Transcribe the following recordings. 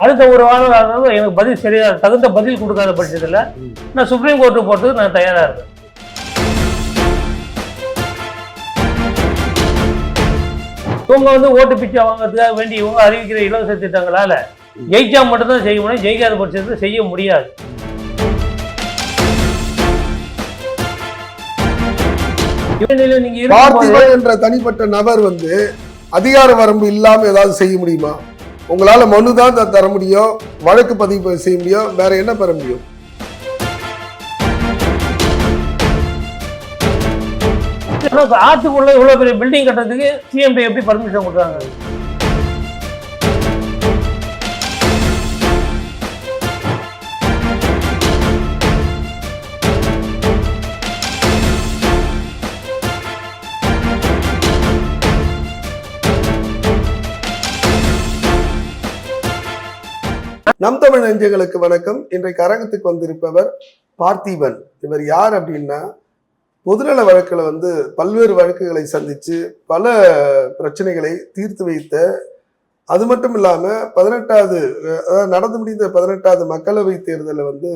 அடுத்த ஒரு வாரம் ஆனாலும் எனக்கு பதில் சரியா தகுந்த பதில் கொடுக்காத பட்சத்தில். நான் சுப்ரீம் கோர்ட்டு போகிறதுக்கு நான் தயாராக இருக்கேன். இவங்க வந்து ஓட்டு பிச்சை வாங்குறதுக்காக வேண்டி இவங்க அறிவிக்கிற இலவச திட்டங்களால ஜெயிச்சா மட்டும்தான் செய்ய முடியும் ஜெயிக்காத பட்சத்தில் செய்ய முடியாது. நீங்க என்ற தனிப்பட்ட நபர் வந்து அதிகார வரம்பு இல்லாம ஏதாவது செய்ய முடியுமா? உங்களால் மனு தான் தர முடியும். வழக்கு பதிவு செய்ய முடியும். வேற என்ன பெற முடியும்? ஆற்றுக்குள்ள இப்ப இவ்வளவு பெரிய பில்டிங் கட்டுறதுக்கு சிஎம்பி எப்படி பர்மிஷன் கொடுத்தாங்க நம் தமிழ் நெஞ்சங்களுக்கு வணக்கம். இன்றைக்கு அரங்கத்துக்கு வந்திருப்பவர் பார்த்திபன். இவர் யார் அப்படின்னா பொதுநல வழக்குல வந்து பல்வேறு வழக்குகளை சந்திச்சு பல பிரச்சனைகளை தீர்த்து வைத்த அது மட்டும் இல்லாம பதினெட்டாவது அதாவது நடந்து முடிந்த பதினெட்டாவது மக்களவை தேர்தலில் வந்து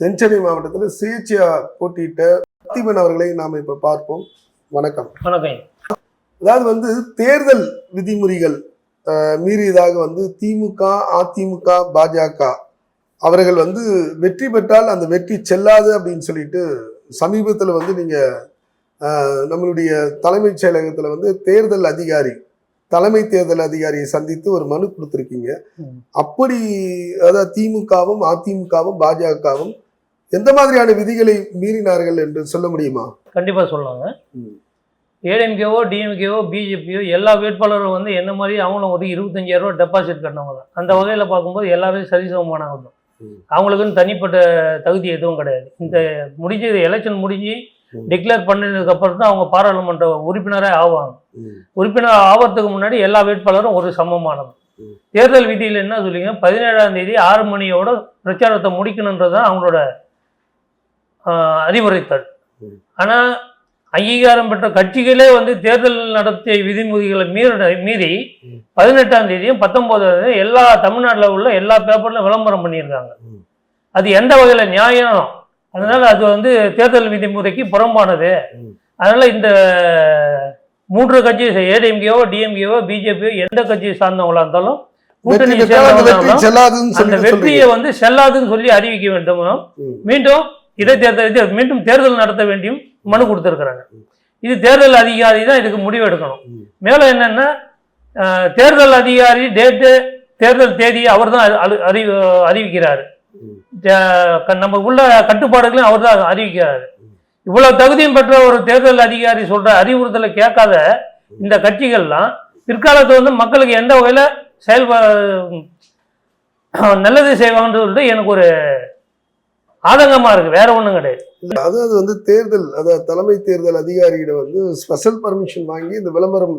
தென்சென்னை மாவட்டத்தில் சுயேட்சையா போட்டியிட்ட பார்த்திபன் அவர்களை நாம் இப்ப பார்ப்போம். வணக்கம். வணக்கம். அதாவது வந்து தேர்தல் விதிமுறைகள் மீறியதாக வந்து திமுக அதிமுக பாஜக அவர்கள் வந்து வெற்றி பெற்றால் அந்த வெற்றி செல்லாது அப்படின்னு சொல்லிட்டு சமீபத்தில் வந்து நீங்க அஹ், நம்மளுடைய தலைமைச் செயலகத்தில் வந்து தேர்தல் அதிகாரி தலைமை தேர்தல் அதிகாரியை சந்தித்து ஒரு மனு கொடுத்துருக்கீங்க. அப்படி அதாவது திமுகவும் அதிமுகவும் பாஜகவும் எந்த மாதிரியான விதிகளை மீறினார்கள் என்று சொல்ல முடியுமா கண்டிப்பா சொல்லலாங்க ம். ஏடிஎம்கேவோ டிஎம்கேவோ பிஜேபியோ எல்லா வேட்பாளரும் வந்து என்ன மாதிரி அவங்களும் ஒரு இருபத்தஞ்சாயிரம் ரூபாய் டெபாசிட் கட்டினவங்க தான் அந்த வகையில் பார்க்கும்போது எல்லாரும் சரிசமமானவங்க தான். அவங்களுக்குன்னு தனிப்பட்ட தகுதி எதுவும் கிடையாது இந்த முடிஞ்சு எலெக்ஷன் முடிஞ்சு. டிக்ளேர் பண்ணதுக்கு அப்புறம் தான் அவங்க பாராளுமன்ற உறுப்பினரே ஆவாங்க. உறுப்பினர் ஆவறதுக்கு முன்னாடி எல்லா வேட்பாளரும் ஒரு சமமானது. தேர்தல் விதியில் என்ன சொல்லிங்க பதினேழாம் தேதி ஆறு மணியோட பிரச்சாரத்தை முடிக்கணுன்றது தான் அவங்களோட அறிவுரைத்தல். ஆனால் அங்கீகாரம் பெற்ற கட்சிகளே வந்து தேர்தல் நடத்திய விதிமுறைகளை மீற மீறி. பதினெட்டாம் தேதியும் பத்தொன்பதாம் எல்லா தமிழ்நாட்டில் உள்ள எல்லா பேப்பர்லையும் விளம்பரம் பண்ணியிருக்காங்க. அது எந்த வகையில் நியாயம் அதனால அது வந்து தேர்தல் விதிமுறைக்கு புறம்பானது. அதனால இந்த மூன்று கட்சி ஏடிஎம்கேவோ டிஎம்கேவோ பிஜேபியோ எந்த கட்சியை சார்ந்தவங்களா இருந்தாலும் கூட்டணி அந்த வெற்றியை. வந்து செல்லாதுன்னு சொல்லி அறிவிக்க வேண்டும். மீண்டும் இடைத்தேர்தல் மீண்டும் தேர்தல் நடத்த வேண்டியும் மனு கொடுத்துருக்குறாங்க. இது தேர்தல் அதிகாரி தான் இதுக்கு முடிவு எடுக்கணும் ம். மேலும் என்னன்னா தேர்தல் அதிகாரி டேட்டு தேர்தல் தேதி அவர் தான் அறி அறிவிக்கிறாரு. நம்ம உள்ள கட்டுப்பாடுகளையும் அவர் தான் அறிவிக்கிறாரு. இவ்வளவு தகுதியும் பெற்ற ஒரு தேர்தல் அதிகாரி சொல்ற அறிவுறுத்தலை கேட்காத இந்த கட்சிகள்லாம் பிற்காலத்துல வந்து மக்களுக்கு எந்த வகையில செயல்பா நல்லது செய்வாங்கன்னு சொல்லிட்டு எனக்கு ஒரு ஆதங்கமா இருக்கு வேற ஒண்ணும் கிடையாது. அதாவது வந்து தேர்தல் அதாவது தலைமை தேர்தல் அதிகாரியிடம் வந்து ஸ்பெஷல் பர்மிஷன் வாங்கி இந்த விளம்பரம்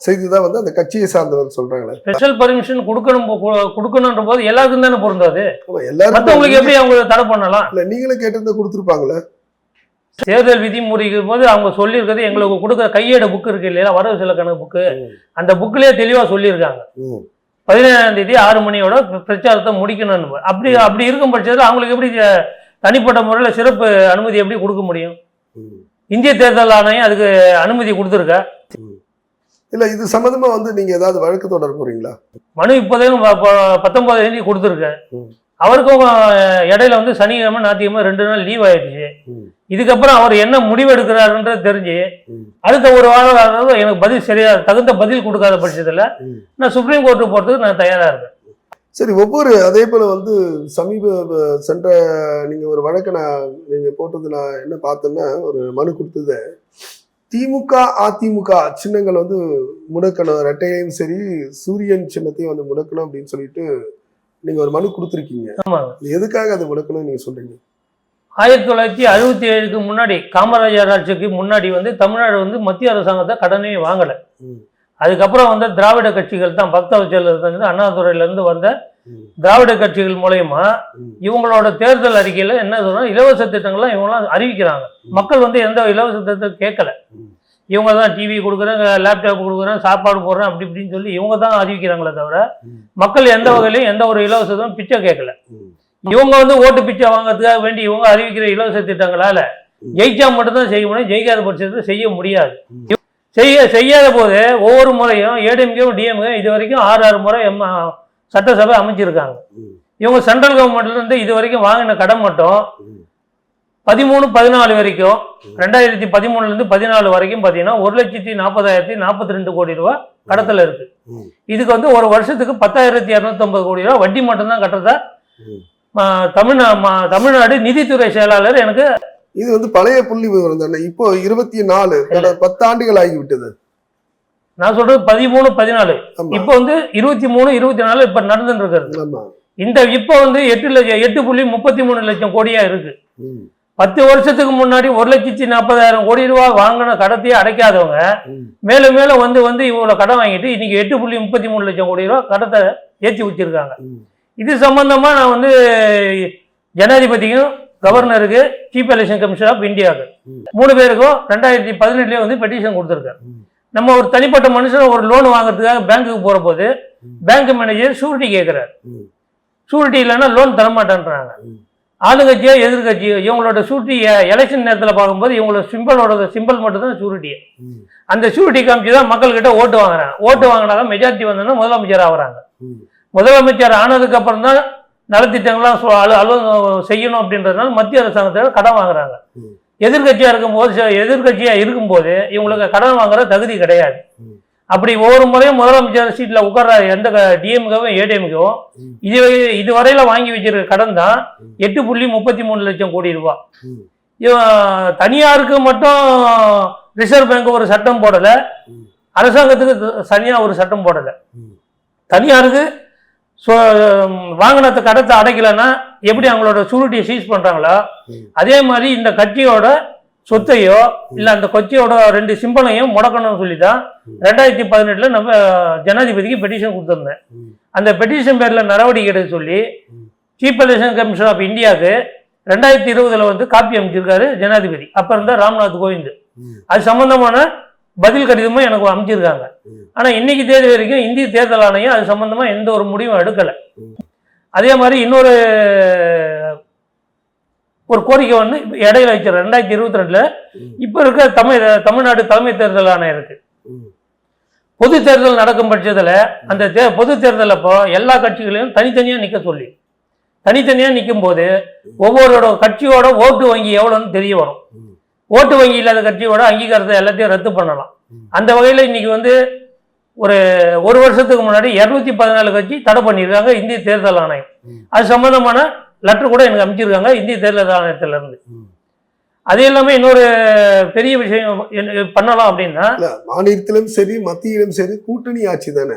செய்துதான் வந்து அந்த கட்சியை சார்ந்தவர் சொல்றாங்களே. ஸ்பெஷல் பர்மிஷன் கொடுக்கணும் கொடுக்கணுன்ற போது எல்லாருக்கும் தானே பொருந்தாது எல்லாரும் மத்தவங்களுக்கு எப்படி அவங்க தடை பண்ணலாம்? இல்ல நீங்களே கேட்டிருந்தா கொடுத்துருப்பாங்களே? தேர்தல் விதிமுறைக்கு போது அவங்க சொல்லியிருக்கிறது எங்களுக்கு கொடுக்குற கையேடு புக் இருக்கு இல்லையா வரவு செலவு கணக்கு புக்கு அந்த புக்லயே தெளிவா சொல்லியிருக்காங்க. பதினேழாம் தேதி ஆறு மணியோட பிர- பிரச்சாரத்தை முடிக்கணும்னு அப்படி அப்படி இருக்கும் பட்சத்தில் அவங்களுக்கு எப்படி தனிப்பட்ட முறையில் சிறப்பு அனுமதி எப்படி கொடுக்க முடியும். இந்திய தேர்தல் ஆணையம் அதுக்கு அனுமதி கொடுத்துருக்க? இல்ல இது சம்பந்தமா வந்து நீங்க ஏதாவது வழக்கு தொடர போறீங்களா? மனு இப்போதையும் பத்தொன்பதாம் தேதி கொடுத்துருக்க ம். அவருக்கும் இடையில வந்து சனிக்கிழமை ஞாயிற்றுக்கிழமை ரெண்டு நாள் லீவ் ஆயிடுச்சு. இதுக்கப்புறம் அவர் என்ன முடிவு எடுக்கிறாருன்றது தெரிஞ்சு. அடுத்த ஒரு வாரம் ஆனாலும் எனக்கு பதில் சரியா தகுந்த பதில் கொடுக்காத பட்சத்தில். நான் சுப்ரீம் கோர்ட்டு போகிறதுக்கு நான் தயாராக இருக்கேன் சரி ஒவ்வொரு அதே போல வந்து சமீப சென்ற நீங்க ஒரு வழக்கை நான் நீங்க போட்டது நான் என்ன பார்த்தேன்னா ஒரு மனு கொடுத்தது திமுக அதிமுக சின்னங்கள் வந்து முடக்கணும் ரெட்டையும் சரி சூரியன் சின்னத்தையும் வந்து முடக்கணும் அப்படின்னு சொல்லிட்டு நீங்க ஒரு மனு கொடுத்துருக்கீங்க எதுக்காக அதை முடக்கணும்னு நீங்க சொல்றீங்க ஆயிரத்தி தொள்ளாயிரத்தி அறுபத்தி ஏழுக்கு முன்னாடி காமராஜர் ஆட்சிக்கு முன்னாடி வந்து தமிழ்நாடு வந்து மத்திய அரசாங்கத்தை கடனே வாங்கலை. அதுக்கப்புறம் வந்து திராவிட கட்சிகள் தான் பக்தவச்சலேருந்து அண்ணாதுறையிலேருந்து வந்த. திராவிட கட்சிகள் மூலயமா. இவங்களோட தேர்தல் அறிக்கையில் என்ன சொல்றோம் இலவச திட்டங்கள்லாம் இவங்களாம் அறிவிக்கிறாங்க மக்கள் வந்து எந்த இலவச திட்டத்தை கேட்கல. இவங்க தான் டிவி கொடுக்குறேன் லேப்டாப் கொடுக்குறேன் சாப்பாடு போடுறேன் அப்படி இப்படின்னு சொல்லி இவங்க தான் அறிவிக்கிறாங்களே தவிர. மக்கள் எந்த வகையிலையும் எந்த ஒரு இலவசத்தும் பிச்சை கேட்கல. இவங்க வந்து ஓட்டு பிச்சை வாங்குறதுக்காக வேண்டி இவங்க அறிவிக்கிற இலவச திட்டங்களால. ஜெயிச்சா மட்டும்தான் செய்ய முடியும் ஜெயிக்காத பட்சத்தில் செய்ய முடியாது. செய்ய செய்யாத போது ஒவ்வொரு முறையும் ஏடிஎம்கேவும் டிஎம்கே இது வரைக்கும் ஆறு ஆறு முறை எம் சட்டசபை அமைச்சிருக்காங்க. இவங்க சென்ட்ரல் கவர்மெண்ட்ல இருந்து இது வரைக்கும் வாங்கின கடன் மட்டும். பதிமூணு பதினாலு வரைக்கும் ரெண்டாயிரத்தி பதிமூணுல இருந்து பதினாலு வரைக்கும் பார்த்தீங்கன்னா ஒரு லட்சத்தி நாற்பதாயிரத்தி நாற்பத்தி ரெண்டு கோடி ரூபாய் கடத்தல இருக்கு. இதுக்கு வந்து ஒரு வருஷத்துக்கு பத்தாயிரத்தி இரநூத்தொம்பது கோடி ரூபாய் வட்டி மட்டும்தான் கட்டுறதா தமிழ்நா தமிழ்நாடு நிதித்துறை செயலாளர் எனக்கு இது வந்து பழைய புள்ளி விவரம் தானே? இப்போ இருபத்தி நாலு கடந்த பத்து ஆண்டுகள் ஆகிவிட்டது. நான் சொல்றது பதிமூணு பதினாலு. இப்போ வந்து இருபத்தி மூணு இருபத்தி நாலு இப்ப நடந்துட்டு இருக்கிறது. இந்த இப்போ வந்து எட்டு லட்சம் எட்டு புள்ளி முப்பத்தி மூணு லட்சம் கோடியா இருக்கு. பத்து வருஷத்துக்கு முன்னாடி ஒரு லட்சத்தி நாற்பதாயிரம் கோடி ரூபாய் வாங்கின கடத்தையே அடைக்காதவங்க. மேலும் மேலும் வந்து வந்து இவ்வளவு கடன் வாங்கிட்டு இன்னைக்கு எட்டு புள்ளி முப்பத்தி மூணு லட்சம் கோடி ரூபாய் கடத்தை ஏற்றி வச்சிருக்காங்க. இது சம்பந்தமா நான் வந்து ஜனாதிபதிக்கும் கவர்னருக்கு சீஃப் எலெக்ஷன் கமிஷனர் ஆஃப் இந்தியாவுக்கு. மூணு பேருக்கும் ரெண்டாயிரத்தி பதினெட்டுலேயே வந்து பெட்டிஷன் கொடுத்துருக்காரு ம். நம்ம ஒரு தனிப்பட்ட மனுஷன் ஒரு லோன் வாங்குறதுக்காக பேங்க்குக்கு போற போது ம். பேங்க் மேனேஜர் ஷூரிட்டி கேட்குறாரு. ஷூரிட்டி இல்லைன்னா லோன் தரமாட்டேன்றாங்க. ஆளுங்கட்சியோ எதிர்கட்சியோ இவங்களோட ஷூரிட்டி எலெக்ஷன் நேரத்தில் பார்க்கும்போது இவங்களோட சிம்பிளோட சிம்பிள் மட்டும் தான் ஷூரிட்டி ம். அந்த ஷூரிட்டி காமிச்சு தான் மக்கள்கிட்ட ஓட்டு வாங்குறாங்க ஓட்டு வாங்கினாதான் மெஜாரிட்டி வந்தோன்னா முதலமைச்சர் ஆகுறாங்க. முதலமைச்சர் ஆனதுக்கு அப்புறம் தான் நலத்திட்டங்கள்லாம் அலு அலு செய்யணும் அப்படின்றதுனால மத்திய அரசாங்கத்தில் கடன் வாங்குறாங்க ம். எதிர்கட்சியா இருக்கும்போது எதிர்க்கட்சியா இருக்கும்போது இவங்களுக்கு கடன் வாங்குற தகுதி கிடையாது. அப்படி ஒவ்வொரு முறையும் முதலமைச்சர் சீட்ல உட்கார்ற எந்த டிஎம்கவும் ஏடிஎம்கவும் ம். இது இதுவரையில வாங்கி வச்சிருக்க கடன் தான். எட்டு புள்ளி முப்பத்தி மூணு லட்சம் கோடி ரூபாய். இவன் தனியாருக்கு மட்டும் ரிசர்வ் பேங்க் ஒரு சட்டம் போடல. அரசாங்கத்துக்கு தனியா ஒரு சட்டம் போடல. தனியாருக்கு சொ- வாங்கின கடத்தை அடைக்கலைன்னா எப்படி அவங்களோட சூரிட்டியை சீஸ் பண்றாங்களோ. அதே மாதிரி இந்த கட்சியோட சொத்தையோ இல்ல அந்த கொச்சியோட ரெண்டு சிம்பளையும் முடக்கணும்னு சொல்லி தான் ரெண்டாயிரத்தி பதினெட்டுல நம்ம ஜனாதிபதிக்கு பெட்டிஷன் கொடுத்துருந்தேன். அந்த பெட்டிஷன் பேர்ல நடவடிக்கை எடுக்க சொல்லி ம். சீஃப் எலெக்ஷன் கமிஷன் ஆஃப் இந்தியாவுக்கு ரெண்டாயிரத்தி இருபதுல வந்து காப்பி அமைச்சிருக்காரு ஜனாதிபதி. அப்ப இருந்தா ராம்நாத் கோவிந்த். அது சம்பந்தமான பதில் கடிதமும் எனக்கு அமைச்சிருக்காங்க. ஆனா இன்னைக்கு தேதி வரைக்கும் இந்திய தேர்தல் ஆணையம் அது சம்பந்தமா எந்த ஒரு முடிவும் எடுக்கல. அதே மாதிரி இன்னொரு ஒரு கோரிக்கை வந்து இப்ப இடையில வச்சு ரெண்டாயிரத்தி இருபத்தி ரெண்டுல. இப்ப இருக்க தமிழ் தமிழ்நாடு தலைமை தேர்தல் ஆணையம் இருக்கு. பொது தேர்தல் நடக்கும் பட்சத்துல அந்த தே பொது தேர்தல் அப்போ எல்லா கட்சிகளையும் தனித்தனியா நிக்க சொல்லி தனித்தனியா நிற்கும் போது ஒவ்வொருவரோட கட்சியோட ஓட்டு வங்கி எவ்வளோன்னு தெரிய வரும். ஓட்டு வங்கி இல்லாத கட்சியோட அங்கீகாரத்தை எல்லாத்தையும் ரத்து பண்ணலாம். அந்த வகையில் இன்னைக்கு வந்து ஒரு ஒரு வருஷத்துக்கு முன்னாடி இரநூத்தி பதினாலு கட்சி தடை பண்ணியிருக்காங்க இந்திய தேர்தல் ஆணையம். அது சம்பந்தமான லெட்டர் கூட எனக்கு அமைச்சிருக்காங்க. இந்திய தேர்தல் ஆணையத்துல இருந்து ம். அது எல்லாமே இன்னொரு பெரிய விஷயம் பண்ணலாம் அப்படின்னா மாநிலத்திலும் சரி மத்தியிலும் சரி கூட்டணி ஆட்சி தானே.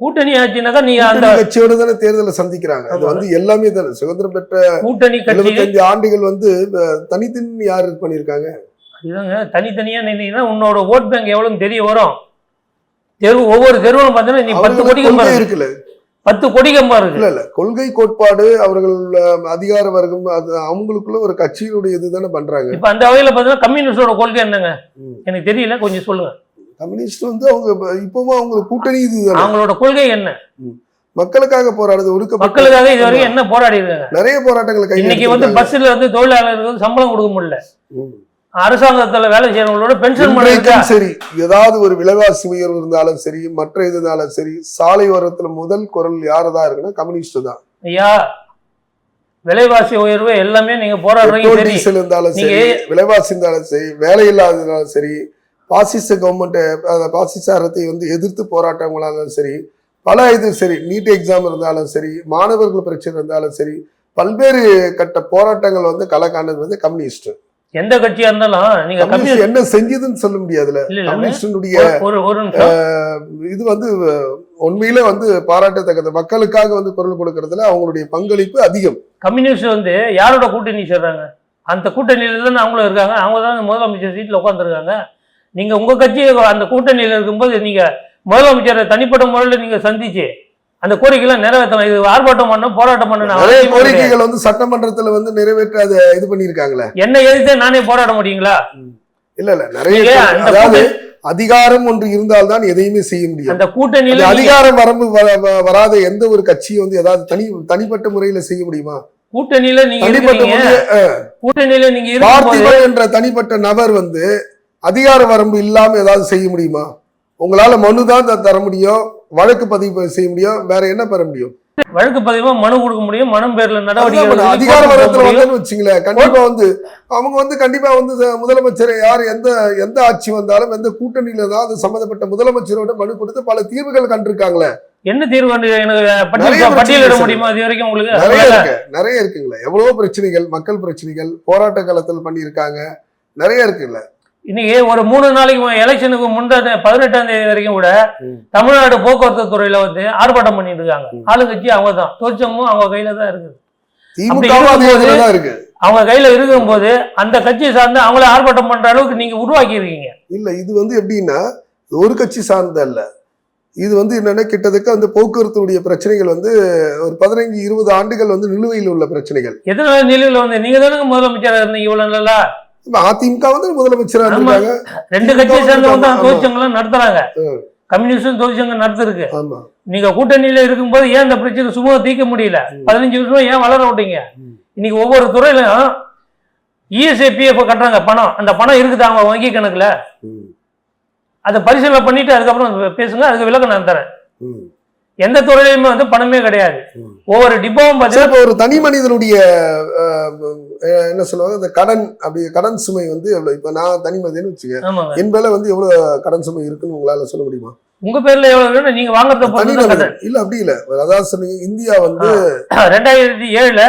கூட்டணி ஆச்சுனாக்கா நீங்க அந்த கட்சியோட தானே தேர்தலை சந்திக்கிறாங்க. அது. வந்து எல்லாமே தானே. சுதந்திரம் பெற்ற கூட்டணி கட்சி எழுபத்தஞ்சு ஆண்டுகள் வந்து தனித்தனி யார் பண்ணியிருக்காங்க? இதுங்க தனித்தனியா நின்னீங்கன்னா உன்னோட ஓட் பேங்க் எவ்வளவுன்னு தெரிய வரும். தெரு ஒவ்வொரு தெருவிலும் பார்த்தீங்கன்னா நீ பத்து அவர்களுக்கு கொடி கம்பா கொள்கை இருக்கு இருக்குல்ல பத்து கொடி கம்பா இருக்கு இல்ல இல்ல. கொள்கை கோட்பாடு அவர்கள் அதிகார வர்க்கம் அது அவங்களுக்குள்ள ஒரு கட்சியினுடைய இதுதானே பண்றாங்க. இப்ப அந்த வகையில பாத்தீங்கன்னா கம்யூனிஸ்டோட கொள்கை என்னங்க. எனக்கு தெரியல கொஞ்சம் சொல்லுங்க. கம்யூனிஸ்ட் வந்து அவங்க இப்ப- இப்பவும் அவங்க கூட்டணி இதுதானே அவங்களோட கொள்கை என்ன? மக்களுக்காக போராடுறது ஒடுக்கப்பட்ட. மக்களுக்காக இது வரைக்கும் என்ன போராடி நிறைய போராட்டங்களை இன்னைக்கு வந்து. பஸ்ல வந்து தொழிலாளர்களுக்கு சம்பளம் கொடுக்க முடியல. அரசாங்கத்துல வேலை செய்யறவங்களோட பென்ஷன் சரி. ஏதாவது ஒரு விலைவாசி உயர்வு இருந்தாலும் சரி மற்ற இது இருந்தாலும் சரி சாலை ஓரத்துல முதல் குரல் யாரதா இருக்குன்னா கம்யூனிஸ்ட் தான். ஐயா விலைவாசி உயர்வு எல்லாமே நீங்க போராடுறீங்க டீசல் இருந்தாலும் சரி விலைவாசி இருந்தாலும் சரி வேலை இல்லாததுனாலும் சரி பாசிச கவர்மெண்ட் பாசிச அரத்தை வந்து எதிர்த்து போராட்டங்களாலும் சரி பல இது சரி நீட் எக்ஸாம் இருந்தாலும் சரி மாணவர்கள் பிரச்சனை இருந்தாலும் சரி பல்வேறு கட்ட போராட்டங்கள் வந்து காண்டது வந்து கம்யூனிஸ்ட். எந்த கட்சியா இருந்தாலும் நீங்க என்ன செஞ்சதுன்னு சொல்ல முடியாதுல. கம்யூனிஸ்டினுடைய ஒரு- இது வந்து உண்மையிலே வந்து பாராட்டத்தக்கது. மக்களுக்காக வந்து குரல் கொடுக்கறதுல அவங்களுடைய பங்களிப்பு அதிகம். கம்யூனிஸ்ட் வந்து யாரோட கூட்டணி சேர்றாங்க? அந்த கூட்டணியில தானே அவங்களும் இருக்காங்க. அவங்க தான் முதலமைச்சர் சீட்ல உட்காந்துருக்காங்க நீங்க உங்க கட்சி அந்த கூட்டணியில இருக்கும்போது நீங்க முதலமைச்சரை தனிப்பட்ட முறையில் நீங்க சந்திச்சு அந்த கோரிக்கைலாம் நிறைவேற்றலாம் இது ஆர்ப்பாட்டம் பண்ண போராட்டம் பண்ண நிறைய கோரிக்கைகள் வந்து சட்டமன்றத்துல வந்து நிறைவேற்ற அதை இது பண்ணியிருக்காங்களே? என்ன எதிர்த்து நானே போராட முடியுங்களா? இல்ல இல்ல நிறைய அதாவது அதிகாரம் ஒன்று இருந்தால்தான் எதையுமே செய்ய முடியும் அந்த கூட்டணியில அதிகாரம் வரம்பு வராத எந்த ஒரு கட்சியும் வந்து ஏதாவது தனி தனிப்பட்ட முறையில செய்ய முடியுமா? கூட்டணியில நீங்க தனிப்பட்ட கூட்டணியில நீங்க பார்த்திபன் என்ற தனிப்பட்ட நபர் வந்து அதிகார வரம்பு இல்லாம ஏதாவது செய்ய முடியுமா? உங்களால மனு தான் தர முடியும். வழக்கு பதிவு செய்ய முடியும். வேற என்ன பெற முடியும்? வழக்கு பதிவா மனு கொடுக்க முடியும். மனம் பேர்ல நடவடிக்கை அதிகார. வரத்துல வந்தேன்னு வச்சுங்களேன் கண்டிப்பா வந்து அவங்க வந்து கண்டிப்பா வந்து முதலமைச்சர் யார் எந்த எந்த ஆட்சி வந்தாலும் எந்த கூட்டணியில தான் அது சம்பந்தப்பட்ட முதலமைச்சரோட மனு கொடுத்து பல தீர்வுகள் கண்டிருக்காங்களே. என்ன தீர்வு எனக்கு பட்டியலிட முடியுமா இது வரைக்கும் உங்களுக்கு? நிறைய இருக்கு. நிறைய இருக்குங்களே. எவ்வளவோ பிரச்சனைகள் மக்கள் பிரச்சனைகள் போராட்ட காலத்தில் பண்ணியிருக்காங்க. நிறைய இருக்குல்ல இன்னைக்கு ஒரு மூணு நாளைக்கு எலெக்ஷனுக்கு முன்னாடி பதினெட்டாம் தேதி வரைக்கும் கூட. தமிழ்நாடு போக்குவரத்து துறையில வந்து ஆர்ப்பாட்டம் பண்ணிட்டு இருக்காங்க. ஆளுங்கட்சி அவங்க தான். தொழிற்சங்கமும் அவங்க கையில தான் இருக்குது. இருக்கு அவங்க கையில இருக்கும்போது அந்த கட்சியை சார்ந்து அவங்கள ஆர்ப்பாட்டம் பண்ற அளவுக்கு நீங்க உருவாக்கி இருக்கீங்க இல்ல இது வந்து எப்படின்னா ஒரு கட்சி சார்ந்த அல்ல. இது வந்து என்னன்னா கிட்டத்தட்ட அந்த போக்குவரத்துடைய பிரச்சனைகள் வந்து ஒரு பதினைஞ்சு இருபது ஆண்டுகள் வந்து நிலுவையில் உள்ள பிரச்சனைகள். எத்தனை நிலையில வந்து? நீங்க தானே முதலமைச்சரா இருந்தீங்க இவ்வளவு நல்லா இப்ப அதிமுக வந்து முதலமைச்சரா ஆமா. இருக்காங்க ரெண்டு கட்சியை சேர்ந்தவங்க தான் ஆமா. தொழிற்சங்கம்லாம் நடத்துறாங்க. கம்யூனிஸ்டும் தொழிற்சங்கம் நடத்திருக்கு நீங்க கூட்டணியில இருக்கும்போது ஏன் இந்த பிரச்சனை சும்மா தீர்க்க முடியல. பதினஞ்சு வருஷமா ஏன் வளர விட்டீங்க. இன்னைக்கு ஒவ்வொரு துறையிலும் E இஎஸ்ஐ பிஎஃப் கட்டுறாங்க பணம் அந்த பணம் இருக்குது அவங்க வங்கி கணக்குல. அதை பரிசீலனை பண்ணிட்டு அதுக்கப்புறம் பேசுங்க அதுக்கு விளக்கம் நான் தரேன். எந்த துறையிலுமே வந்து பணமே கிடையாது. ஒவ்வொரு டிப்போவும் பார்த்தீங்கன்னா ஒரு தனி மனிதனுடைய என்ன சொல்லுவாங்க இந்த கடன் அப்படி கடன் சுமை வந்து எவ்வளவு? இப்ப நான் தனி மனிதன்னு வச்சுக்க ஆமாங்க என் மேல வந்து எவ்வளவு கடன் சுமை இருக்குன்னு உங்களால சொல்ல முடியுமா? உங்க பேர்ல எவ்வளவு வேணும் நீங்க வாங்குறத பொறுத்து இல்ல அப்படி இல்ல. அதாவது சொன்னீங்க இந்தியா வந்து. ரெண்டாயிரத்தி ஏழுல.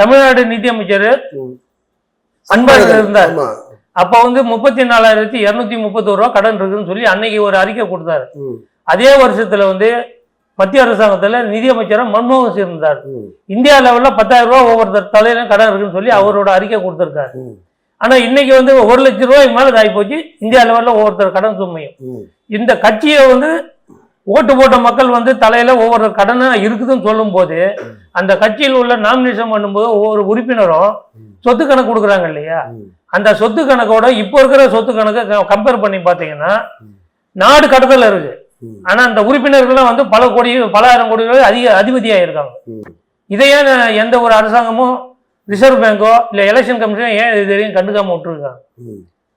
தமிழ்நாடு நிதியமைச்சர் ம். அன்பழகன் இருந்தார். அப்ப வந்து முப்பத்தி நாலாயிரத்தி இருநூத்தி முப்பத்தோரு ரூபா கடன் இருக்குன்னு சொல்லி அன்னைக்கு ஒரு அறிக்கை கொடுத்தாரு. அதே வருஷத்துல வந்து மத்திய அரசாங்கத்துல நிதியமைச்சரா மன்மோகன் சிங் இருந்தார். இந்தியா லெவல்ல பத்தாயிரம் ரூபாய் ஒவ்வொருத்தர் தலையிலும் கடன் இருக்குன்னு சொல்லி அவரோட அறிக்கை கொடுத்திருக்காரு ம். ஆனா இன்னைக்கு வந்து ஒரு லட்சம் ரூபாய்க்கு மேல ஆகி போச்சு இந்தியா லெவல்ல ஒவ்வொருத்தர் கடன் சுமையும். இந்த கட்சியை வந்து ஓட்டு போட்ட மக்கள் வந்து தலையில ஒவ்வொரு கடனா இருக்குதுன்னு சொல்லும் போது அந்த கட்சியில் உள்ள நாமினேஷன் பண்ணும்போது ஒவ்வொரு உறுப்பினரும். சொத்து கணக்கு கொடுக்குறாங்க இல்லையா. அந்த சொத்து கணக்கோட இப்போ இருக்கிற சொத்து கணக்கை கம்பேர் பண்ணி பார்த்தீங்கன்னா. நாடு கடத்தல இருக்கு ம். ஆனா அந்த உறுப்பினர்கள்லாம் வந்து பல கோடி பல ஆயிரம் கோடி அதிக அதிபதியா இருக்காங்க ம். இதை ஏன் எந்த ஒரு அரசாங்கமும் ரிசர்வ் பேங்கோ இல்ல எலெக்ஷன் கமிஷனோ ஏன் இது வரையும் கண்டுக்காம விட்டுருக்காங்க.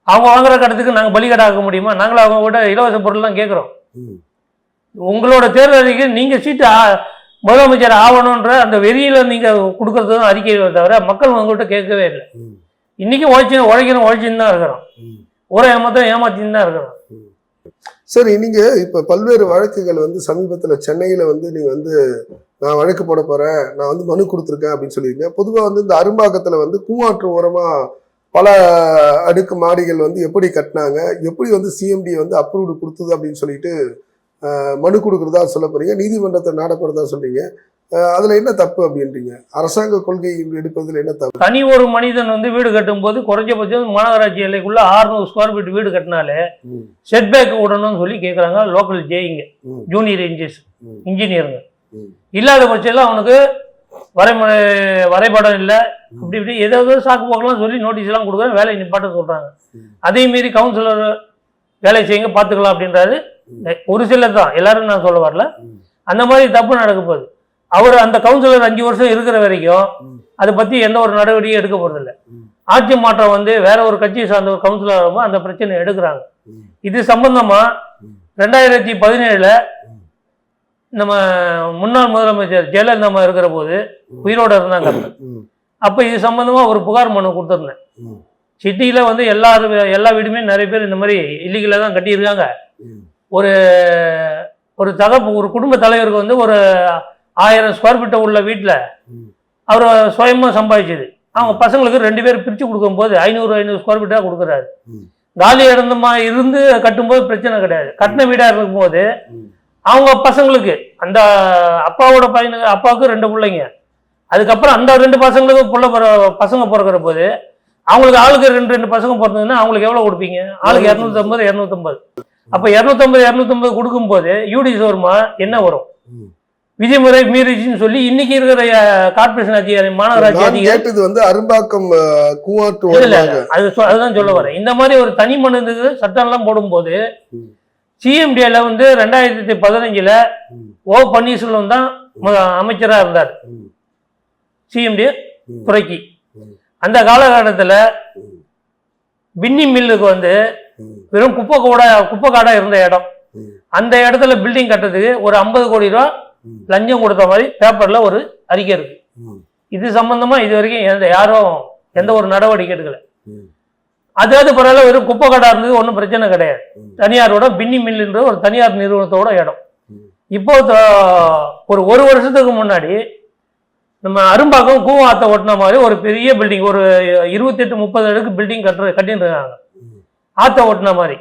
அவங்க வாங்குற கடத்துக்கு நாங்க பலிகடா ஆக்க முடியுமா நாங்களும் அவங்க கூட இலவச பொருள்லாம் கேட்குறோம். உங்களோட தேர்தல் அறிக்கை நீங்க சீட்டு முதலமைச்சர் ஆகணுன்ற அந்த வெறியில நீங்க கொடுக்கறது தான் தவிர மக்கள் உங்கள்கிட்ட கேட்கவே இல்லை. இன்னைக்கு உழைச்சி உழைக்கணும் உழைச்சின்னு தான் இருக்கிறோம் ம். ஊரை ஏமாத்தான் ஏமாத்தின்னு தான் இருக்கிறோம் சரி நீங்க இப்ப பல்வேறு வழக்குகள் வந்து சமீபத்துல சென்னையில வந்து நீங்க வந்து நான் வழக்கு போட போறேன் நான் வந்து மனு கொடுத்துருக்கேன் அப்படின்னு சொல்லியிருக்கேன் பொதுவா வந்து இந்த அரும்பாக்கத்துல வந்து கூவாற்று ஓரமா பல அடுக்கு மாடிகள் வந்து எப்படி கட்டினாங்க எப்படி வந்து சிஎம்டி வந்து அப்ரூவ்டு கொடுத்தது அப்படின்னு சொல்லிட்டு மனு கொடுக்குறதா சொல்ல போறீங்க நீதிமன்றத்தை நாடப்படுறதா போறதா சொல்றீங்க. அதுல என்ன தப்பு அப்படின்றீங்க? அரசாங்க கொள்கை எடுப்பதுல என்ன தப்பு? தனி ஒரு மனிதன் வந்து வீடு கட்டும்போது குறைஞ்சபட்சம் மாநகராட்சி எல்லைக்குள்ள 600 ஸ்கொயர் ஃபீட் வீடு கட்டினாலே ம், செட் பேக் விடணும்னு சொல்லி கேட்குறாங்க லோக்கல் ஜேஇங்க ஜூனியர் இன்ஜினியர்ஸ் ம், இன்ஜினியருங்க. இல்லாத பட்சத்தில் அவனுக்கு வரைமுறை வரைபடம் இல்லை. அப்படி இப்படி ஏதாவது சாக்கு போக்கெல்லாம் சொல்லி நோட்டீஸ் எல்லாம் கொடுக்குறேன் வேலையை நிப்பாட்ட சொல்றாங்க. அதே மீறி கவுன்சிலர் வேலை செய்யுங்க பார்த்துக்கலாம் அப்படின்றாரு. ஒரு சிலர் தான். எல்லாரும் நான் சொல்ல வரல. அந்த மாதிரி தப்பு நடக்க போகுது. அவர் அந்த கவுன்சிலர் அஞ்சு வருஷம் இருக்கிற வரைக்கும். அதை பத்தி எந்த ஒரு நடவடிக்கையும் எடுக்க போறதில்ல. ஆட்சி மாற்றம் வந்து வேற ஒரு கட்சியை சார்ந்த ஒரு கவுன்சிலர் வரும்போது அந்த பிரச்சனை எடுக்கிறாங்க. இது சம்பந்தமா ம். ரெண்டாயிரத்தி பதினேழுல. நம்ம முன்னாள் முதலமைச்சர் ஜெயலலிதா அம்மா இருக்கிற போது. உயிரோட இருந்தாங்க அப்ப. இது சம்பந்தமா ஒரு புகார் மனு கொடுத்துருந்தேன் சிட்டியில வந்து எல்லாரும் எல்லா வீடுமே நிறைய பேர் இந்த மாதிரி இல்லீகலாக தான் கட்டியிருக்காங்க. ஒரு ஒரு தகப்பு ஒரு குடும்ப தலைவருக்கு வந்து ஒரு ஆயிரம் ஸ்கொயர் ஃபீட்டை உள்ள வீட்டில். அவர் சுயமா சம்பாதிச்சது. அவங்க பசங்களுக்கு ரெண்டு பேர் பிரித்து கொடுக்கும்போது ஐநூறு ஐநூறு ஸ்கொயர் ஃபீட்டாக கொடுக்குறாரு. காலி இடந்தமா இருந்து கட்டும்போது பிரச்சனை கிடையாது. கட்டின வீடாக இருக்கும்போது. அவங்க பசங்களுக்கு அந்த அப்பாவோட பையனுக்கு அப்பாவுக்கு ரெண்டு பிள்ளைங்க. அதுக்கப்புறம் அந்த ரெண்டு பசங்களுக்கு புள்ள பிற பசங்க பிறக்கிற போது அவங்களுக்கு ஆளுக்கு ரெண்டு ரெண்டு பசங்க பிறந்ததுன்னா அவங்களுக்கு எவ்வளோ கொடுப்பீங்க? ஆளுக்கு இரநூத்தம்பது இரநூத்தம்பது. அப்போ இரநூத்தம்பது இரநூத்தம்பது கொடுக்கும்போது யூடிஸ் வருமா என்ன வரும். விதிமுறை மீறிச்சுன்னு சொல்லி இன்னைக்கு இருக்கிற கார்பரேஷன் அதிகாரி மாநகராட்சி அதிகாரி கேட்டது வந்து அரும்பாக்கம் அது அதுதான் சொல்ல வரேன் இந்த மாதிரி ஒரு தனி மனிதனுக்கு சட்டம்லாம் போடும்போது. சிஎம்டிஏல வந்து ரெண்டாயிரத்தி பதினஞ்சுல. ஓ பன்னீர்செல்வம் தான் மு- அமைச்சரா இருந்தார். சிஎம்டி. துறைக்கு. அந்த காலகட்டத்தில். பின்னி மில்லுக்கு வந்து. வெறும் குப்பை கூட குப்பை காடா இருந்த இடம். அந்த இடத்துல பில்டிங் கட்டுறதுக்கு ஒரு ஐம்பது கோடி ரூபா. லஞ்சம் கொடுத்த மாதிரி பேப்பர்ல ஒரு அறிக்கை இருக்கு. இது சம்பந்தமா இது வரைக்கும் எந்த யாரும் எந்த ஒரு நடவடிக்கை எடுக்கல. அதாவது பரவாயில்ல வெறும் குப்பை கடா இருந்தது ஒன்றும் பிரச்சனை கிடையாது. தனியாரோட பின்னி மில்லுன்ற ஒரு தனியார் நிறுவனத்தோட இடம். இப்போ ஒரு ஒரு வருஷத்துக்கு முன்னாடி நம்ம அரும்பாக்கம் கூவாத்த ஒட்டின மாதிரி ஒரு பெரிய பில்டிங் ஒரு இருபத்தெட்டு முப்பது அடுக்கு பில்டிங் கட்டுற கட்டின்னு இருக்காங்க. ஆத்த ஒட்டின மாதிரி.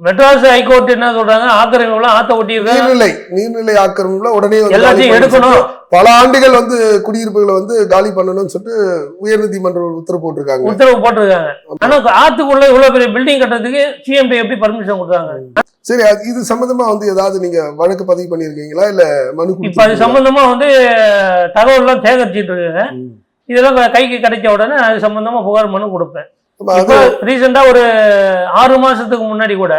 மெட்ராஸ் ஹைகோர்ட் என்ன சொல்றாங்க? ஆக்கிரமிப்புலாம் ஆத்த ஒட்டி இருக்காங்க நீர்நிலை நீர்நிலை ஆக்கிரமிப்புல உடனே எல்லாத்தையும் எடுக்கணும். பல ஆண்டுகள் வந்து குடியிருப்புகளை வந்து காலி பண்ணணும்னு சொல்லிட்டு உயர்நீதிமன்றம் உத்தரவு போட்டிருக்காங்க. உத்தரவு போட்டிருக்காங்க. ஆனா ஆத்துக்குள்ள இவ்வளவு பெரிய பில்டிங் கட்டுறதுக்கு சிஎம்டி எப்படி பர்மிஷன் கொடுத்தாங்க சரி இது சம்பந்தமா வந்து ஏதாவது நீங்க வழக்கு பதிவு பண்ணிருக்கீங்களா இல்ல மனு இப்ப அது? சம்பந்தமா வந்து தகவல் எல்லாம் சேகரிச்சிட்டு இருக்காங்க. இதெல்லாம் கைக்கு கிடைச்ச உடனே அது சம்பந்தமா புகார் மனு கொடுப்பேன். இப்போ ரீசெண்டா ஒரு ஆறு மாசத்துக்கு முன்னாடி கூட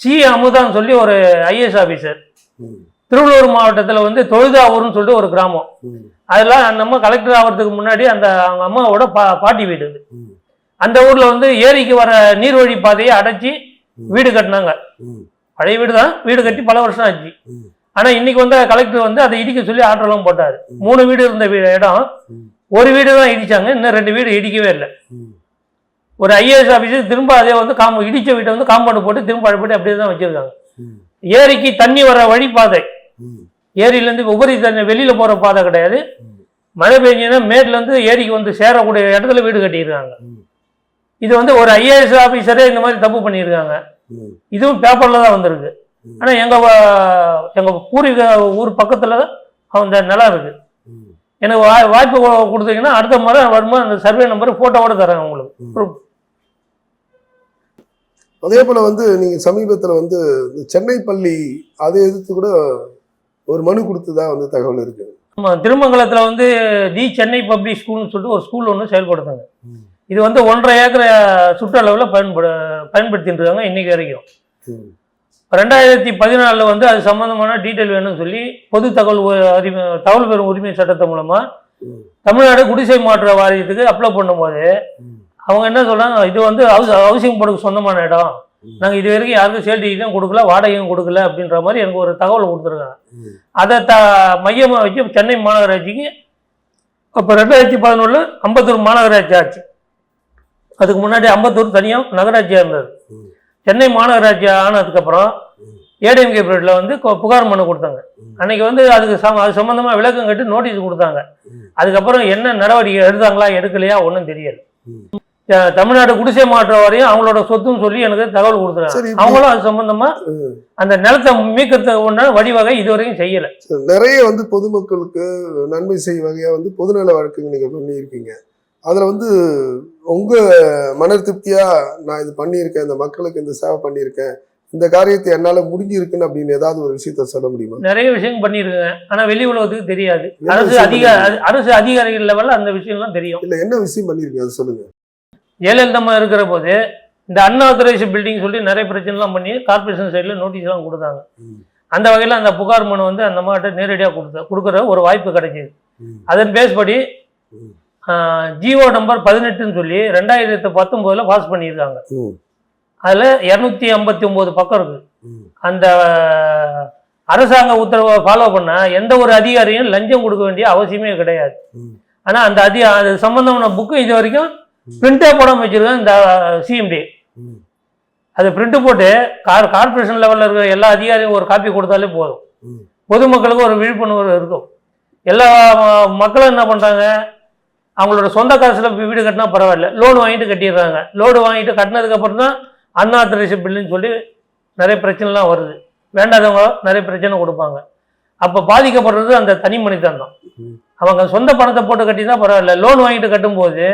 சி அமுதான்னு சொல்லி ஒரு ஐஏஎஸ் ஆபீசர் ம். திருவள்ளூர் மாவட்டத்துல வந்து தொழுதாவூர்னு சொல்லிட்டு ஒரு கிராமம் ம். அதெல்லாம் நம்ம கலெக்டர் ஆகிறதுக்கு முன்னாடி அந்த அவங்க அம்மாவோட பா பாட்டி வீடு இது. அந்த ஊர்ல வந்து ஏரிக்கு வர நீர்வழி பாதையை அடைச்சி வீடு கட்டினாங்க. பழைய வீடு தான் வீடு கட்டி பல வருஷம் ஆச்சு ம். ஆனா இன்னைக்கு வந்து கலெக்டர் வந்து அதை இடிக்க சொல்லி ஆர்டர்லாம் போட்டாரு. மூணு வீடு இருந்த இடம். ஒரு வீடு தான் இடிச்சாங்க இன்னும் ரெண்டு வீடு இடிக்கவே இல்லை. ஒரு ஐஏஎஸ் ஆஃபீஸர் திரும்ப அதே வந்து காம்பு இடிச்ச வீட்டை வந்து காம்பவுண்ட் போட்டு திரும்ப அழைப்பிட்டு அப்படியே தான் வச்சிருக்காங்க. ஏரிக்கு தண்ணி வர வழி பாதை. ஏரியிலேருந்து உபரி தண்ணி வெளியில போற பாதை கிடையாது. மழை பெஞ்சுன்னா மேட்ல இருந்து ஏரிக்கு வந்து சேரக்கூடிய இடத்துல வீடு கட்டியிருக்காங்க. இது வந்து ஒரு ஐஏஎஸ் ஆஃபீஸரே இந்த மாதிரி தப்பு பண்ணியிருக்காங்க. இதுவும் பேப்பர்ல தான் வந்திருக்கு ம். ஆனா எங்க வ- எங்க பூர்வீக ஊர் பக்கத்துல அந்த நிலம் இருக்கு ம். எனக்கு வாய்ப்பு கொடுத்தீங்கன்னா அடுத்த முறை வரும்போது அந்த சர்வே நம்பர் போட்டோவோட தரேன் உங்களுக்கு. அதே போல வந்து நீங்க சமீபத்துல வந்து இந்த சென்னை பள்ளி அதை எதிர்த்து கூட ஒரு மனு கொடுத்ததா வந்து தகவல் இருக்கு ஆமா திருமங்கலத்துல வந்து தி சென்னை பப்ளிக் ஸ்கூல்னு சொல்லிட்டு ஒரு ஸ்கூல் ஒன்று செயல்படுத்துங்க இது வந்து ஒன்றரை ஏக்கர் சுற்றளவில் பயன்படு பயன்படுத்திட்டு இருக்காங்க இன்னைக்கு வரைக்கும். ரெண்டாயிரத்தி பதினாலில் வந்து அது சம்பந்தமான டீட்டெயில் வேணும்னு சொல்லி பொது தகவல் உ- அறிவு தகவல் பெறும் உரிமை சட்டத்தை மூலமா ம். தமிழ்நாடு குடிசை மாற்ற வாரியத்துக்கு அப்ளை பண்ணும்போது. அவங்க என்ன சொல்றாங்க இது வந்து ஹவுஸ் ஹவுசிங் போர்டுக்கு சொந்தமான இடம். நாங்கள் இது வரைக்கும் யாருக்கும் சேல் டீட்டும் கொடுக்கல வாடகையும் கொடுக்கல அப்படின்ற மாதிரி எனக்கு ஒரு தகவல் கொடுத்துருக்காங்க. அதை த மையமாக வச்சு சென்னை மாநகராட்சிக்கு அப்போ ரெண்டாயிரத்தி பதினொன்றில் அம்பத்தூர் மாநகராட்சி ஆச்சு அதுக்கு முன்னாடி அம்பத்தூர் தனியாக நகராட்சியாக இருந்தது. சென்னை மாநகராட்சி ஆனதுக்கப்புறம். ஏடிஎம்கே பீரியடில் வந்து புகார் மனு கொடுத்தாங்க ம். அன்னைக்கு வந்து அதுக்கு சம அது சம்மந்தமாக விளக்கம் கட்டி நோட்டீஸ் கொடுத்தாங்க. அதுக்கப்புறம் என்ன நடவடிக்கை எடுத்தாங்களா எடுக்கலையா ஒன்றும் தெரியல தமிழ்நாடு குடிசை மாற்ற வரையும் அவங்களோட சொத்துன்னு சொல்லி எனக்கு தகவல் இப்ப- அவங்களும் அது சம்பந்தமா. அந்த நிலத்தை மீட்கிறதுக்கு உண்டான வழிவகை இதுவரைக்கும் செய்யல. நிறைய வந்து பொதுமக்களுக்கு நன்மை செய்யும் வகையா வந்து பொதுநல வழக்குங்க நீங்க பண்ணியிருக்கீங்க. அதுல வந்து உங்க மன திருப்தியா நான் இது பண்ணியிருக்கேன் இந்த மக்களுக்கு இந்த சேவை பண்ணியிருக்கேன் இந்த காரியத்தை என்னால முடிஞ்சிருக்குன்னு அப்படின்னு ஏதாவது ஒரு விஷயத்த சொல்ல முடியுமா? நிறைய விஷயம் பண்ணியிருக்குங்க ஆனா வெளி உலகத்துக்கு தெரியாது. அரசு அதிக? அரசு அதிகாரிகள் லெவல்ல அந்த விஷயம்லாம் தெரியும். இல்ல என்ன விஷயம் பண்ணிருக்கீங்க அதை சொல்லுங்க. ஜெயலலிதா இருக்கிற போது இந்த அன்ஆத்தரைஸ் பில்டிங் சொல்லி நிறைய பிரச்சனைலாம் பண்ணி கார்பரேஷன் சைடில் நோட்டீஸ்லாம் கொடுத்தாங்க. அந்த வகையில் அந்த புகார் மனு வந்து அந்த மாட்ட நேரடியாக கொடுத்த கொடுக்குற ஒரு வாய்ப்பு கிடைச்சிது. அதன் பேஸ்படி. ஜிஓ நம்பர் பதினெட்டுன்னு சொல்லி ரெண்டாயிரத்து பத்தொம்போதில் பாஸ் பண்ணியிருக்காங்க. அதில் இரநூத்தி ஐம்பத்தி ஒம்பது பக்கம் இருக்குது ம். அந்த அரசாங்க உத்தரவை ஃபாலோ பண்ண எந்த ஒரு அதிகாரியும் லஞ்சம் கொடுக்க வேண்டிய அவசியமே கிடையாது. ஆனால் அந்த அதி அது சம்பந்தமான புக்கு இது வரைக்கும் பிரிண்டே போடாமல் வச்சிருக்கேன் இந்த சிஎம்டி. அதை பிரிண்ட் போட்டு கார் கார்பரேஷன் லெவலில் இருக்கிற எல்லா அதிகாரியும் ஒரு காப்பி கொடுத்தாலே போதும். பொதுமக்களுக்கு ஒரு விழிப்புணர்வு இருக்கும். எல்லா மக்களும் என்ன பண்ணுறாங்க அவங்களோட சொந்த காசுல வீடு கட்டினா பரவாயில்ல. லோன் வாங்கிட்டு கட்டிடுறாங்க. லோடு வாங்கிட்டு கட்டினதுக்கப்புறம் தான் அன்ஆத்தரைஸ் பில்லுன்னு சொல்லி நிறைய பிரச்சனைலாம் வருது. வேண்டாதவங்க நிறைய பிரச்சனை கொடுப்பாங்க. அப்போ பாதிக்கப்படுறது அந்த தனி மனிதன் தான். அவங்க சொந்த பணத்தை போட்டு கட்டினா பரவாயில்ல. லோன் வாங்கிட்டு கட்டும்போது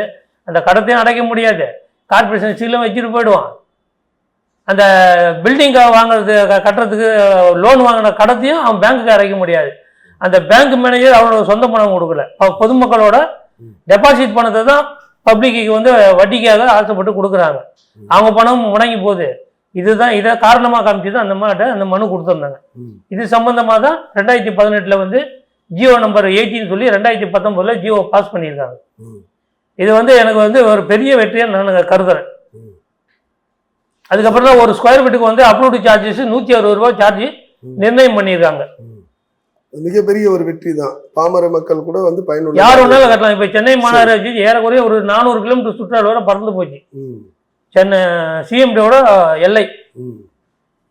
அந்த கடத்தையும் அடைக்க முடியாது. கார்பரேஷன் சீலும் வச்சுட்டு போயிடுவான். அந்த பில்டிங் வாங்குறது கட்டுறதுக்கு லோன் வாங்கின கடத்தையும் அவன் பேங்க்குக்கு அடைக்க முடியாது. அந்த பேங்க் மேனேஜர் அவனோட சொந்த பணம் கொடுக்கல. பொதுமக்களோட டெபாசிட் பணத்தை தான் பப்ளிக்கு வந்து வட்டிக்காக ஆசைப்பட்டு கொடுக்குறாங்க. அவங்க பணம் முடங்கி போகுது. இதுதான் இதை காரணமாக காமிச்சு தான் அந்த மாதிரி அந்த மனு கொடுத்துருந்தாங்க. இது சம்பந்தமாக தான் ரெண்டாயிரத்தி பதினெட்டில் வந்து ஜியோ நம்பர் எயிட்டின்னு சொல்லி ரெண்டாயிரத்தி பத்தொம்போதில் ஜியோ பாஸ் பண்ணியிருக்காங்க. இது வந்து எனக்கு வந்து ஒரு பெரிய வெற்றியை நான் கருதுறேன். அதுக்கப்புறம் தான் ஒரு ஸ்கொயர் ஃபீட்டுக்கு வந்து அப்ரூவ்டு சார்ஜஸ் நூற்றி அறுபது ரூபாய் சார்ஜ். நிர்ணயம் பண்ணியிருக்காங்க மிகப்பெரிய ஒரு வெற்றி தான். பாமர மக்கள் கூட வந்து பயனுள்ள யார் வேணாலும் கட்டலாம். இப்போ சென்னை மாநகராட்சி ஏறக்குறைய ஒரு நானூறு கிலோமீட்டர் சுற்றால் வரை பறந்து போச்சு. சென்னை சிஎம்டியோட எல்லை.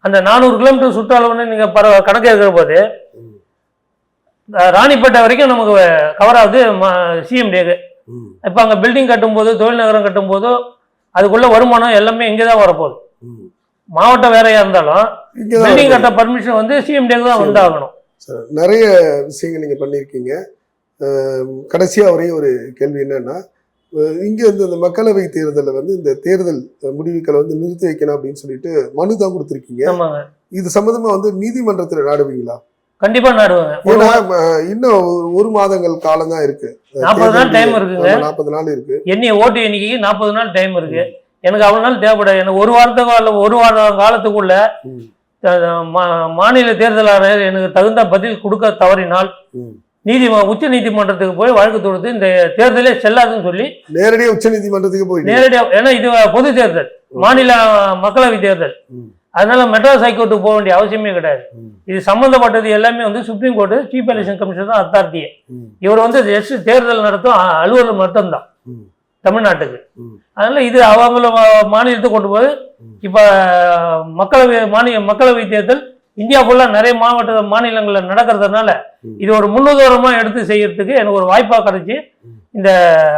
அந்த நானூறு கிலோமீட்டர் சுற்றாளவுன்னு நீங்கள் பர கணக்கு இருக்கிற போது ராணிப்பேட்டை வரைக்கும் நமக்கு கவர் ஆகுது சிஎம்டிக்கு. இப்போ அங்கே பில்டிங் கட்டும்போது தொழில் நகரம் கட்டும்போது அதுக்குள்ள வருமானம் எல்லாமே இங்கே தான் வரப்போகுது. மாவட்டம் வேறையா இருந்தாலும் பில்டிங் கட்ட பர்மிஷன் வந்து சிஎம்டிக்கு தான் வந்தாகணும் சரி, நிறைய விஷயங்கள் நீங்க பண்ணியிருக்கீங்க. அஹ், கடைசியா ஒரே ஒரு கேள்வி என்னன்னா இங்க வந்து இந்த மக்களவை தேர்தலில் வந்து இந்த தேர்தல் முடிவுகளை வந்து நிறுத்தி வைக்கணும் அப்படின்னு சொல்லிட்டு மனு தான் கொடுத்துருக்கீங்க. இது சம்பந்தமா வந்து நீதிமன்றத்தில் நாடுவீங்களா? கண்டிப்பா நாடுவாங்க ஏன்னா இன்னும் ஒரு- மாதங்கள் காலம் தான் இருக்கு. நாற்பது நாள் டைம் இருக்குங்க. நாற்பது நாள் இருக்கு. எண்ணி ஓட்டு எண்ணிக்கைக்கு நாற்பது நாள் டைம் இருக்கு. எனக்கு அவ்வளவு நாள் தேவைப்படாது. எனக்கு ஒரு வாரத்துக்கு ஒரு வார காலத்துக்குள்ள மாநில தேர்தல் ஆணையர் எனக்கு தகுந்த பதில் கொடுக்க தவறினால். நீதி உச்ச நீதிமன்றத்துக்கு போய் வழக்கு தொடுத்து இந்த தேர்தலே செல்லாதுன்னு சொல்லி நேரடியா உச்ச நீதிமன்றத்துக்கு போயிட்டு நேரடியாக ஏன்னா இது பொது தேர்தல். மாநில மக்களவை தேர்தல். அதனால மெட்ராஸ் ஹைகோர்ட்டுக்கு போக வேண்டிய அவசியமே கிடையாது. இது சம்பந்தப்பட்டது எல்லாமே வந்து supreme court chief election commission தான் அத்தாரிட்டியே. இவர் வந்து ஜஸ்ட் தேர்தல் நடத்தும் அலுவலர் மட்டும்தான். தமிழ்நாட்டுக்கு. அதனால இது அவங்கள மா- மாநிலத்துக்கு கொண்டு ம். இப்ப மக்களவை மாநில மக்களவை தேர்தல் இந்தியா ஃபுல்லா நிறைய மாவட்ட மாநிலங்களில் நடக்கிறதுனால. இது ஒரு முன்னுதாரணமா எடுத்து செய்யறதுக்கு எனக்கு ஒரு வாய்ப்பா கிடைச்சி. இந்த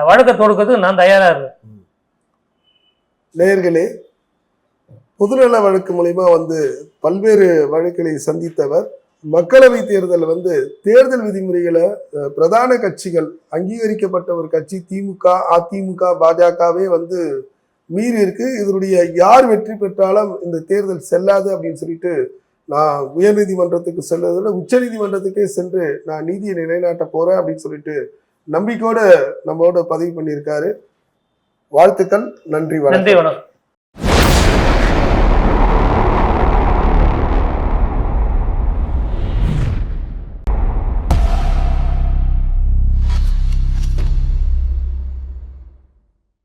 வழக்கை தொடுக்கிறதுக்கு நான் தயாரா இருக்கேன் நேயர்களே பொதுநல வழக்கு மூலியமா வந்து பல்வேறு வழக்குகளை சந்தித்தவர். மக்களவை தேர்தல் வந்து தேர்தல் விதிமுறைகளை பிரதான கட்சிகள் அங்கீகரிக்கப்பட்ட ஒரு கட்சி திமுக அதிமுக பாஜகவே வந்து மீறி இருக்கு. இதனுடைய யார் வெற்றி பெற்றாலும் இந்த தேர்தல் செல்லாது அப்படின்னு சொல்லிட்டு நான் உயர்நீதிமன்றத்துக்கு செல்றதை விட உச்ச நீதிமன்றத்துக்கே சென்று நான் நீதியை நிலைநாட்ட போறேன் அப்படின்னு சொல்லிட்டு நம்பிக்கையோட நம்மளோட பதிவு பண்ணியிருக்காரு. வாழ்த்துக்கள் நன்றி நன்றி வணக்கம்.